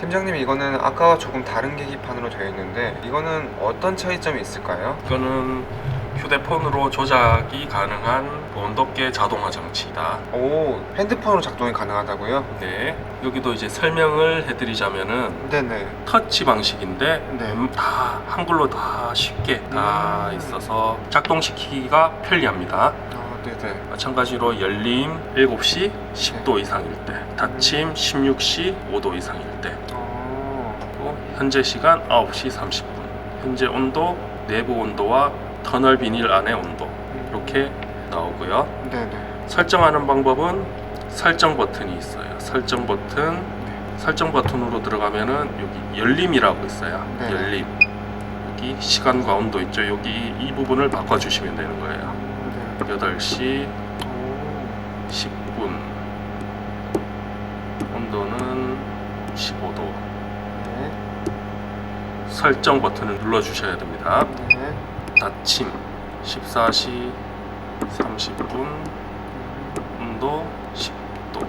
팀장님 이거는 아까와 조금 다른 계기판으로 되어 있는데 이거는 어떤 차이점이 있을까요? 이거는 휴대폰으로 조작이 가능한 온도계 자동화 장치다. 오 핸드폰으로 작동이 가능하다고요? 네, 여기도 이제 설명을 해드리자면은 네네 터치 방식인데 네. 음, 다 한글로 다 쉽게 다 음. 있어서 작동시키기가 편리합니다. 아 네네 마찬가지로 열림 7시 10도 이상일 때, 닫힘 16시 5도 이상일 때, 현재 시간 9시 30분. 현재 온도 내부 온도와 터널 비닐 안의 온도 이렇게 나오고요. 네네 설정하는 방법은 설정 버튼이 있어요. 설정 버튼, 설정 버튼으로 들어가면은 여기 열림이라고 있어요. 네. 열림. 여기 시간과 온도 있죠. 여기 이 부분을 바꿔주시면 되는 거예요. 네. 8시 오, 10분. 온도는 15도. 네. 설정 버튼을 눌러 주셔야 됩니다. 네. 닫힘 14시 30분 온도 10도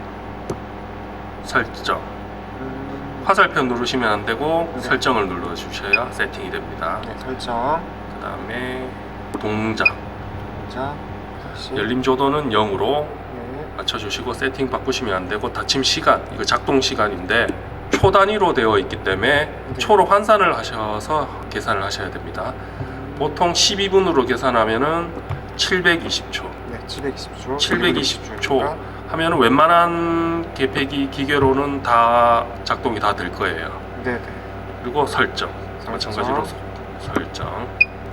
설정 음, 화살표 누르시면 안 되고 네. 설정을 눌러 주셔야 세팅이 됩니다. 네 설정 그 다음에 동작 자 다시 열림 조도는 0으로 네. 맞춰 주시고 세팅 바꾸시면 안 되고 닫힘 시간 이거 작동 시간인데 초 단위로 되어 있기 때문에 네. 초로 환산을 하셔서 계산을 하셔야 됩니다. 보통 12분으로 계산하면은 720초 네 720초 720초 하면 웬만한 계획이 기계로는 다 작동이 다 될 거예요. 네 네 그리고 설정 설정. 마찬가지로 서- 설정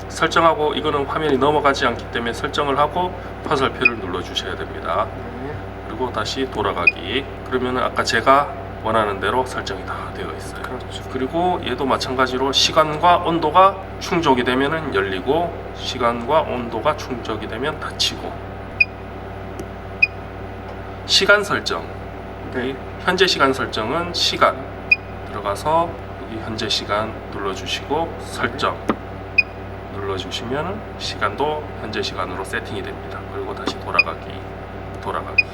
설정하고 이거는 화면이 넘어가지 않기 때문에 설정을 하고 화살표를 눌러 주셔야 됩니다. 네. 그리고 다시 돌아가기 그러면은 아까 제가 원하는 대로 설정이 다 되어 있어요. 그렇죠 그리고 얘도 마찬가지로 시간과 온도가 충족이 되면은 열리고 시간과 온도가 충족이 되면 닫히고 시간 설정 네. 현재 시간 설정은 시간 들어가서 여기 현재 시간 눌러주시고 설정 눌러주시면 시간도 현재 시간으로 세팅이 됩니다. 그리고 다시 돌아가기 돌아가기